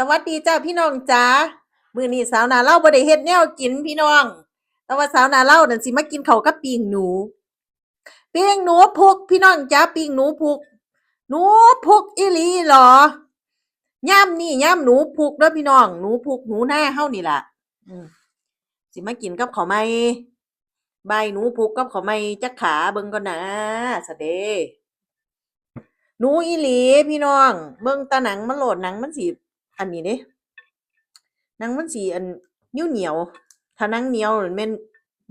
สวัสดีจ้าพี่น้องจ้ามือนี้สาวนาเล่าบ่ได้เฮ็ดแนวกินพี่น้อง แต่ว่าสาวนาเล่านั่นสิมากินเขากับปิงหนูปิงหนูพุกพี่น้องจ้าปิงหนูพุก หนูพุกอีหลีเหรอย่ามนี่ย่ามหนูพุกด้อพี่น้องหนูพุกหนูหน้าเฮานี่ล่ะสิมากินกับข้าวไหมใบหนูพุกกับข้าวไหม้จักขาเบิ่งก่อนนะสะเดหนูอีหลีพี่น้อง เบิ่งตาหนังมันโหลดหนังมันสิ อันนี้เด้หนังมันสิอันเหนียวเหนียวถ้าหนังเหนียวนั่นแม่น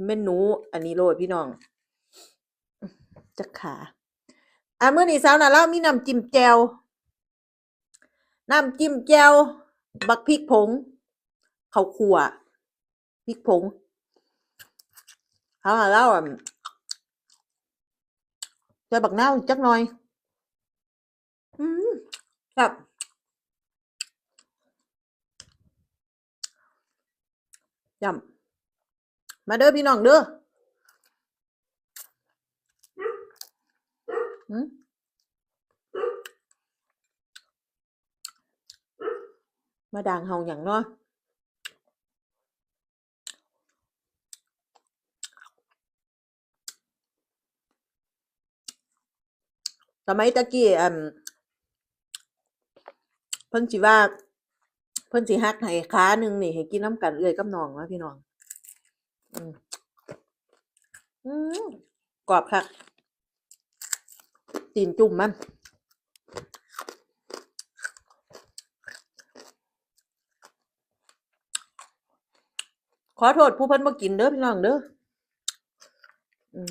แม่นหนู อันนี้โลดพี่น้องจักขาอะมื้อนี้สาวน่ะเรามีน้ำจิ้มแจวน้ำจิ้มแจวบักพริกผงข้าวคั่วพริกผงเอาล่ะเราอะใส่บักเนาจักหน่อย อืมแบบ ยำมาเด้อพี่น้องเด้ออืมาด่างเฮาอย่างเนาะสมัยตะกี้อันเพิ่นสิว่า เพิ่นสิฮักให้ขาหนึ่งนี่ให้กินน้ำกันเอื้อยกับน้องนะพี่น้องอืมอืมกรอบคักตีนจุ่มมันขอโทษผู้เพิ่นบ่กินเด้อพี่น้องเด้ออืม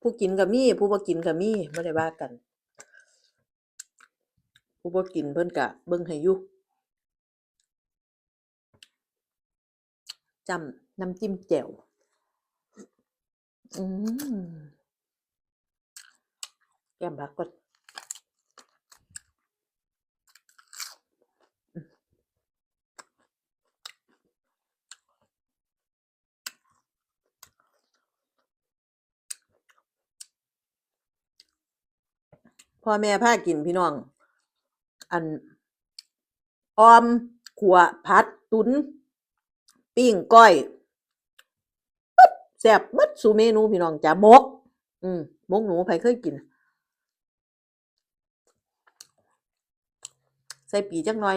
ผู้กินก็มีผู้บ่กินก็มีบ่ได้ว่ากัน ผู้บ่กินเพิ่นก็เบิ่งให้อยู่จำน้ำจิ้มแจ่วอืมแก้มผักก่อนพ่อแม่พากินพี่น้อง อันออมขัวผัดตุนปิ้งก้อยปึ๊ดแซ่บเบิดซุเมนูพี่น้องจ้ะมก อืมมกหนูไผเคยกิน ใส่ปีจักหน่อย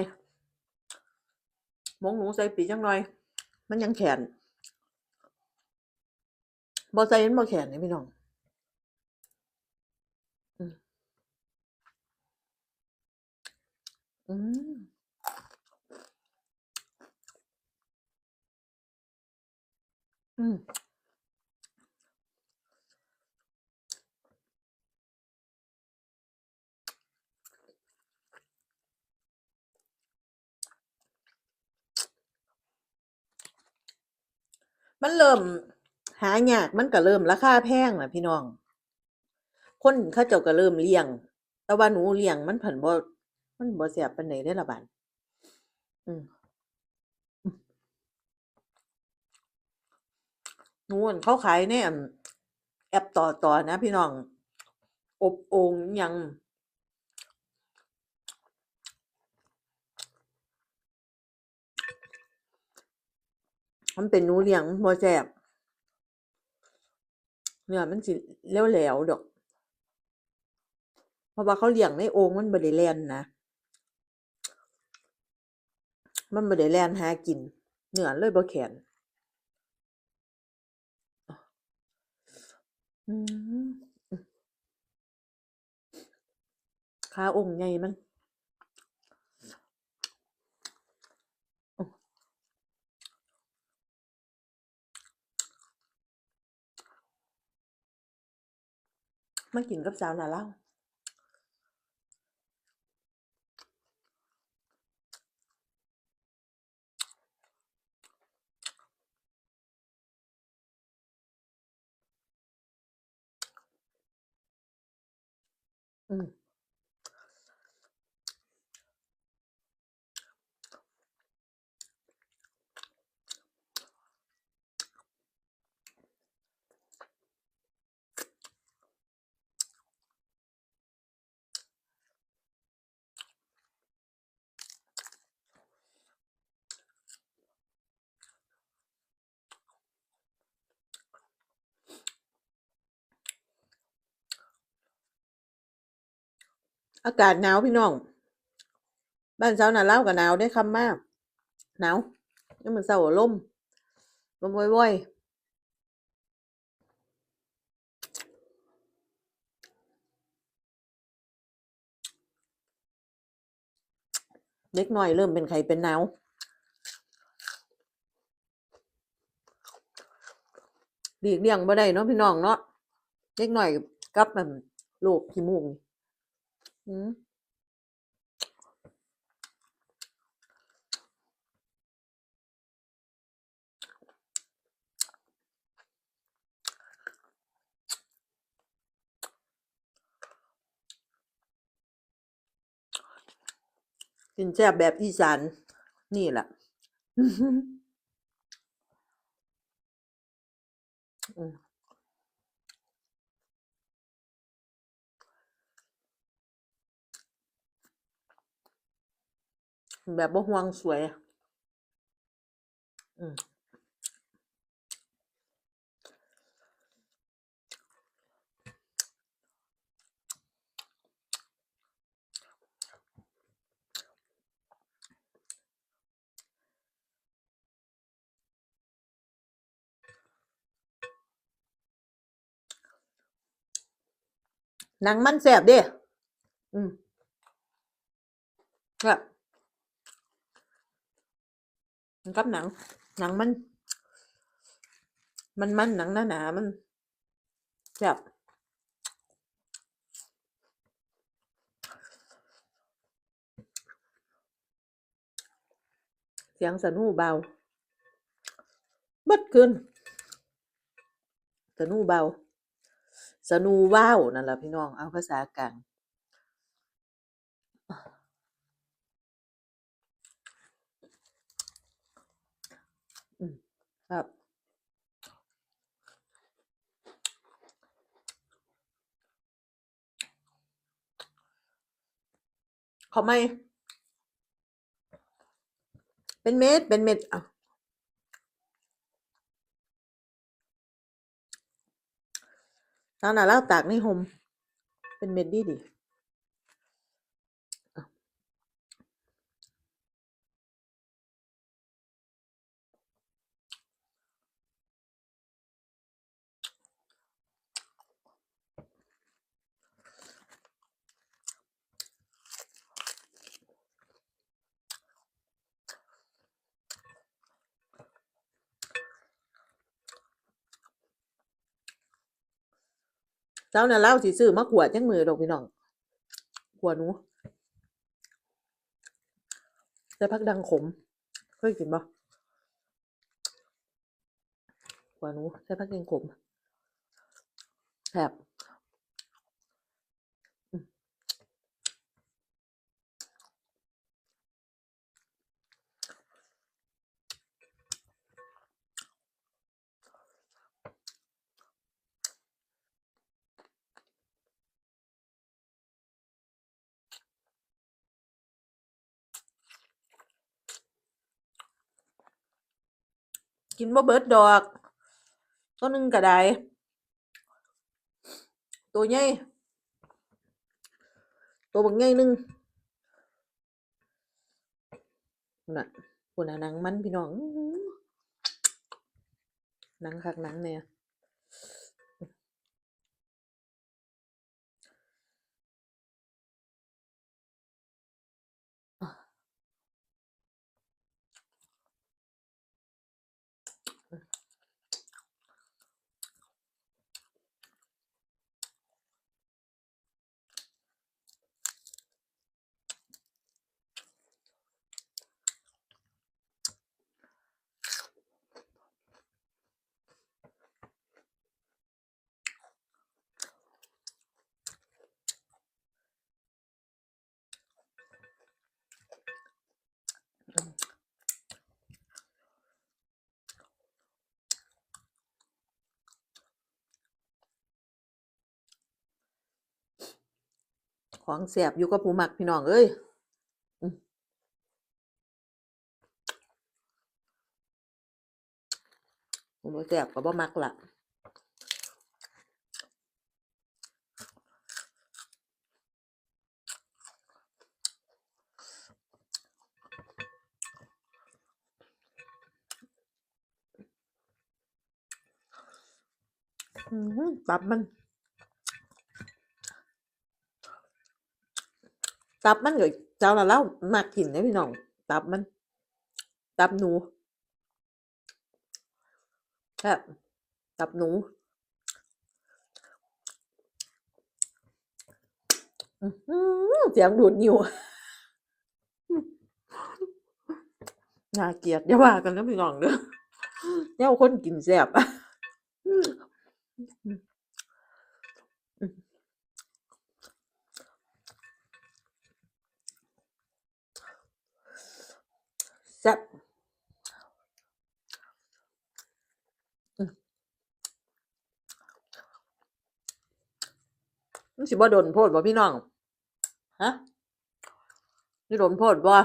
มกหนูใส่ปีจักหน่อย มันยังแข็งบ่ใส่มันบ่แข็งนี่พี่น้อง อืม อืมอืมมันเริ่มหายากมันก็เริ่มราคาแพงแหละพี่น้อง คนเขาเจ้าก็เริ่มเลี้ยง แต่ว่าหนูเลี้ยงมันผันบ่ มันบ่แซ่บปานใดเดะล่ะบัดอืมอือหนูอั่นเขาขายในอั่นแอปต่อต่อนะพี่น้อง อบโอ่งยังมันเป็นนูเลี้ยงมันบ่แซ่บเนื้อมันสิแหลวๆดอก เพราะว่าเขาเลี้ยงในโอ่งมันบ่ได้แล่นนะ มันบ่ได้แล่นหากิน เนื้อเลยบ่แข็งขาโอ่งใหญ่มันอือมากินกับสาวหน้าล่า ว อากาศหนาวพี่น้อง บ้านเช้าหนาเล่าวกับหนาวได้คำมาก หนาวนี่มันเศร้าลมลมว่อยๆเล็กน้อยเริ่มเป็นไข้เป็นหนาวหลีกเลี่ยงบ่ได้เนาะพี่น้องเนาะเล็กน้อยกับมันโรคขี้มูก อืมกินแซ่บแบบอีสานนี่แหละอืม แบบบ่ห่วงสวยอะอืมหนังมันแซ่บเด้อืมครับ กับหนัง หนังมัน มันมันหนังหนาหนามันแซ่บเสียงสนูเบาบดขึ้นสนูเบาสนูว้าวนั่นแหละพี่น้องเอาภาษากลาง ครับเขาไม่ เป็นเม็ด เป็นเม็ดอะตอนน่ะเล่าตากในห่มเป็นเม็ดดีดี เจ้าน่ะเล่าสิซื้อมาขวดจังมือดอกพี่น้องขวดหนูจะพักดังขมเคยกินบ่ขวดหนูจะพักดังขมแซ่บ กินบ่เบิดดอก ตัวหนึงก็ได้ ตัวใหญ่ตัวบักใหญ่หนึงพุ่นน่ะพุ่นหนังมันพี่น้องหนังคักหนังเนี่ย ของแสบอยู่กับผู้หมักพี่น้องเอ้ยผมแสบกับบ่มักละอืมตับมัน ตับมันก็เจ้าละเล่ามากกินได้พี่น้อง ตับมัน ตับหนูครับตับหนู เสียงดูดนิ้วน่าเกลียดอย่าว่ากันนะพี่น้องเด้ออย่าเอาคนกินแซ่บ แซ่บอืม มันสิบ่โดนโพดบ่พี่น้อง ฮะนี่โดนโพดบ่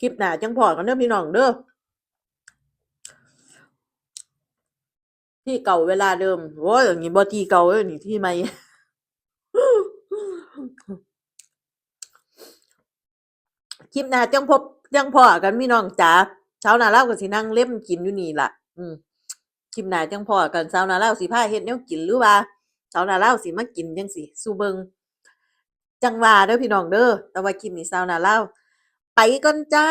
คลิปหน้าจังพอกันเด้อพี่น้องเด้อที่เก่าเวลาเดิมโอ้ยอย่างนี้บ่ที่เก่าเอ้ยนี่ที่ใหม่คลิปหน้าจังพบจังพอกันพี่น้องจ๋าเช้าหน้าเล่าก็สินั่งเล่มกินอยู่นี่ล่ะ อืม คลิปหน้าจังพอกันสาวนาเล่าสิพาเฮ็ดแนวกินหรือว่าสาวนาเล่าสิมากินจังสิสูเบิงจังว่าเด้อพี่น้องเด้อแต่ว่าคลิปนี้สาวนาเล่าไปก่อนจ้า